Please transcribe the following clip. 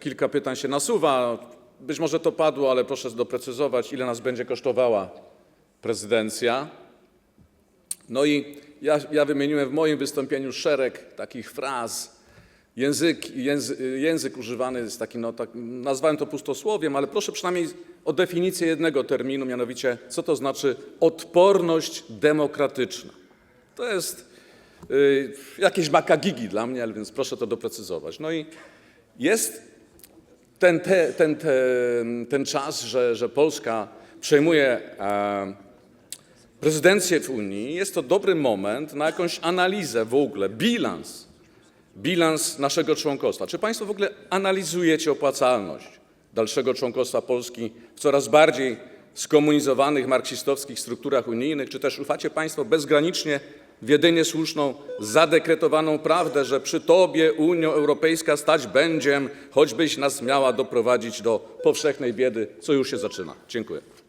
kilka pytań się nasuwa. Być może to padło, ale proszę doprecyzować, ile nas będzie kosztowała prezydencja. No i ja, ja wymieniłem w moim wystąpieniu szereg takich fraz. Język, język, język używany jest taki, no, tak, nazwałem to pustosłowiem, ale proszę przynajmniej o definicję jednego terminu, mianowicie co to znaczy odporność demokratyczna. To jest y, jakieś makagigi dla mnie, ale więc proszę to doprecyzować. No i jest ten, te, ten, ten, ten czas, że, że Polska przejmuje e, prezydencję w Unii, jest to dobry moment na jakąś analizę w ogóle, bilans, bilans naszego członkostwa. Czy Państwo w ogóle analizujecie opłacalność dalszego członkostwa Polski w coraz bardziej skomunizowanych marksistowskich strukturach unijnych, czy też ufacie Państwo bezgranicznie w jedynie słuszną, zadekretowaną prawdę, że przy Tobie Unia Europejska stać będzie, choćbyś nas miała doprowadzić do powszechnej biedy, co już się zaczyna. Dziękuję.